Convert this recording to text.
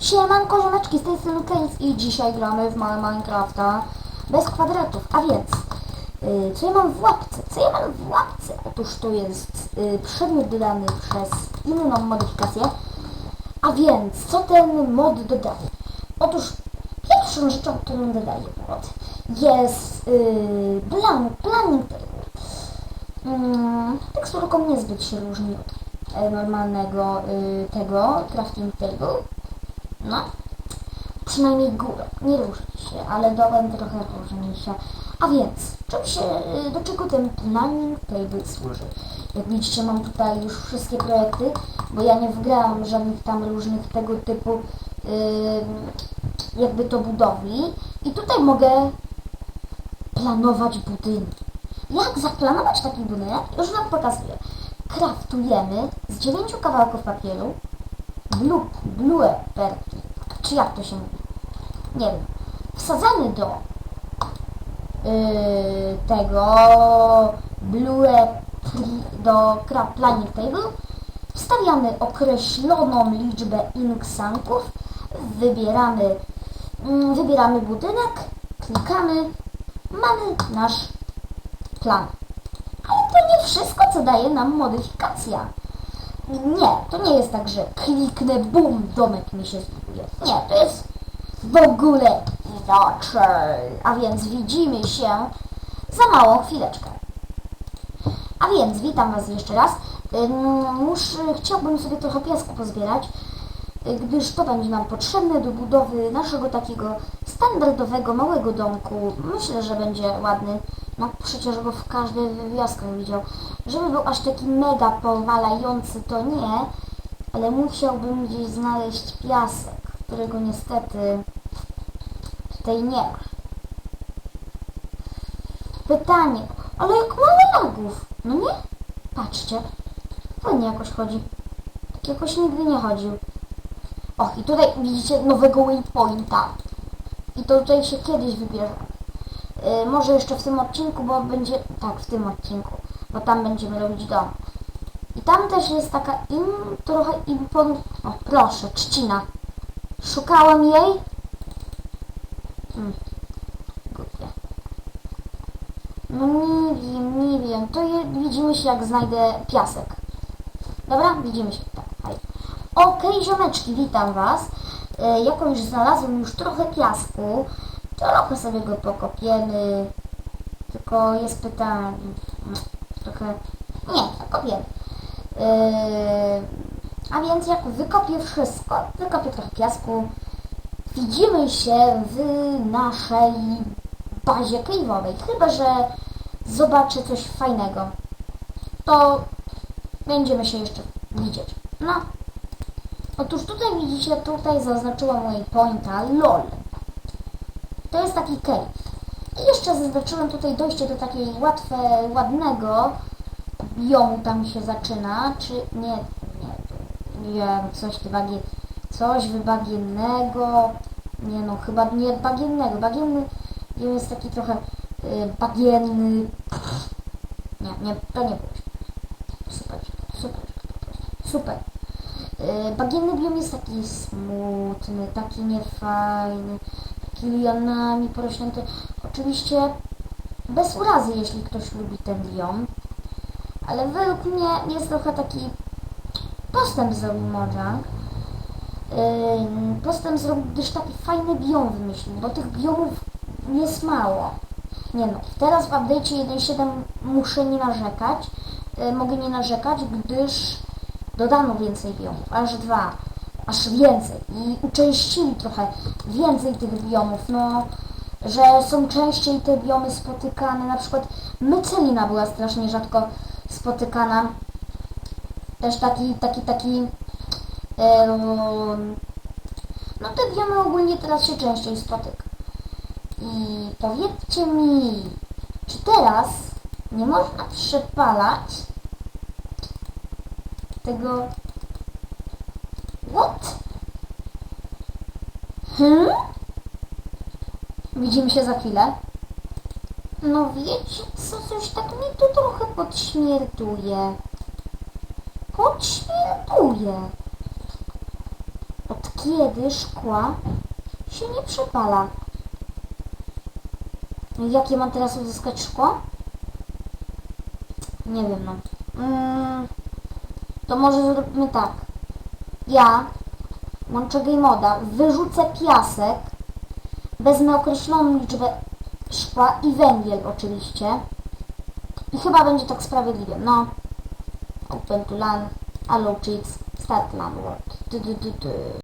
Siemanko, ziomeczki, z tej strony Keynes i dzisiaj gramy w małe Minecrafta bez kwadratów, a więc y, co ja mam w łapce? Co ja mam w łapce? Otóż to jest y, przedmiot dodany przez inną modyfikację, a więc co ten mod dodaje? Otóż pierwszą rzeczą, którą dodaje mod jest y, plan, planning table. Mm, teksturką niezbyt się różni od e, normalnego y, tego crafting table. No, przynajmniej górę. Nie różni się, ale dołem trochę różni się. A więc, czym się, y, do czego ten planning table służy? Jak widzicie, mam tutaj już wszystkie projekty, bo ja nie wgrałam żadnych tam różnych tego typu y, jakby to budowli. I tutaj mogę planować budynki. Jak zaplanować taki budynek? Już Wam pokazuję. Kraftujemy z dziewięciu kawałków papieru blue, blue czy jak to się mówi? Nie wiem. Wsadzamy do yy, tego blue do planning table, wstawiamy określoną liczbę inksanków, wybieramy, mm, wybieramy budynek, klikamy, mamy nasz plan. Ale to nie wszystko, co daje nam modyfikacja. Nie, to nie jest tak, że kliknę, bum, domek mi się zbuduje. Nie, to jest w ogóle inaczej. A więc widzimy się za małą chwileczkę. A więc witam Was jeszcze raz. Muszę, chciałbym sobie trochę piasku pozbierać, gdyż to będzie nam potrzebne do budowy naszego takiego standardowego, małego domku. Myślę, że będzie ładny. No przecież go w każdej wioskach widział. Żeby był aż taki mega powalający, to nie, ale musiałbym gdzieś znaleźć piasek, którego niestety tutaj nie ma. Pytanie, ale jak mało lagów, no nie? Patrzcie, fajnie jakoś chodzi. Tak jakoś nigdy nie chodził. O, i tutaj widzicie nowego waypointa. I to tutaj się kiedyś wybierze. Yy, może jeszcze w tym odcinku, bo będzie... Tak, w tym odcinku. Bo tam będziemy robić dom. I tam też jest taka im... trochę impon... O, proszę, trzcina. Szukałem jej. Hmm. No nie wiem, nie wiem. To je, widzimy się jak znajdę piasek. Dobra? Widzimy się. Tak. Okej, ziomeczki, witam Was. Jako już znalazłem już trochę piasku, trochę sobie go pokopiemy. Tylko jest pytanie, trochę, nie, kopiemy. E, a więc jak wykopię wszystko, wykopię trochę piasku, widzimy się w naszej bazie cave'owej. Chyba, że zobaczę coś fajnego, to będziemy się jeszcze widzieć. No, Otóż tutaj widzicie, tutaj zaznaczyłam waypointa LOL. To jest taki cave. I jeszcze zaznaczyłem tutaj dojście do takiej łatwe, ładnego biomu tam się zaczyna, czy nie, nie, nie coś wybagie, coś wybagiennego, nie no, chyba nie bagiennego, bagienny jest taki trochę y, bagienny, nie, nie, to nie było. Super, super, super. Yy, Bagienny biom jest taki smutny, taki niefajny, taki lianami porośnięty. Oczywiście bez urazy, jeśli ktoś lubi ten biom, ale według mnie jest trochę taki postęp zrobił Mojang. Postęp zrobił, gdyż taki fajny biom wymyślił, bo tych biomów jest mało. Nie no, teraz w update'cie 1.7 muszę nie narzekać, yy, mogę nie narzekać, gdyż dodano więcej biomów, aż dwa, aż więcej. I uczęścili trochę więcej tych biomów, no, że są częściej te biomy spotykane, na przykład mycelina była strasznie rzadko spotykana, też taki, taki, taki, no te biomy ogólnie teraz się częściej spotyka. I powiedzcie mi, czy teraz nie można przepalać tego... What? Hmm? Widzimy się za chwilę. No wiecie co, coś tak mi tu trochę podśmierduje. Podśmierduje. Od kiedy szkła się nie przepala. Jakie mam teraz uzyskać szkło? Nie wiem, no. Mm, to może zróbmy tak. Ja łączę game moda, wyrzucę piasek, wezmę określoną liczbę szkła i węgiel oczywiście. I chyba będzie tak sprawiedliwie. No. Open to LAN, allow cheats, start world.